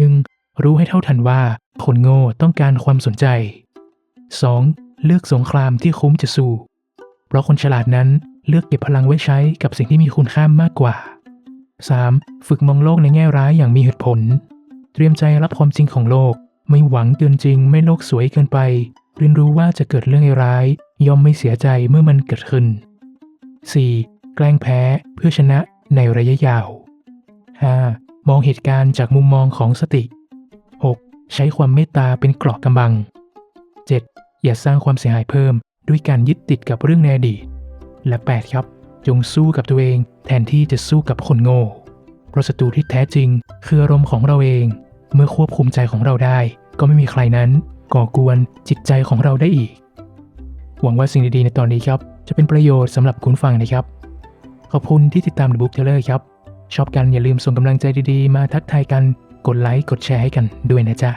1. รู้ให้เท่าทันว่า คนโง่ต้องการความสนใจ 2. เลือกสงครามที่คุ้มจะสู้ เพราะคนฉลาดนั้นเลือกเก็บพลังไว้ใช้กับสิ่งที่มีคุณค่ามากกว่า 3. ฝึกมองโลกในแง่ร้ายอย่างมีเหตุผล เตรียมใจรับความจริงของโลก ไม่หวังเกินจริง ไม่โลกสวยเกินไป เรียนรู้ว่าจะเกิดเรื่องร้าย ย่อมไม่เสียใจเมื่อมันเกิดขึ้น 4. แกล้งแพ้เพื่อชนะในระยะยาว 5. มองเหตุการณ์จากมุมมองของสติ 6. ใช้ความเมตตาเป็นเกราะกำบัง 7. อย่าสร้างความเสียหายเพิ่ม ด้วยการยึดติดกับเรื่องในอดีต และ 8 ครับ จงสู้กับตัวเองแทนที่จะสู้กับคนโง่ เพราะศัตรูที่แท้จริง คืออารมณ์ของเราเอง เมื่อควบคุมใจของเราได้ ก็ไม่มีใครนั้น ก่อกวนจิตใจของเราได้อีก หวังว่าสิ่งดีๆในตอนนี้ครับ จะเป็นประโยชน์สำหรับคุณฟังนะครับ ขอบคุณที่ติดตาม The Book Teller ครับ ชอบกันอย่าลืมส่งกำลังใจดีๆ มาทักทายกัน กดไลค์ กดแชร์ให้กันด้วยนะจ๊ะ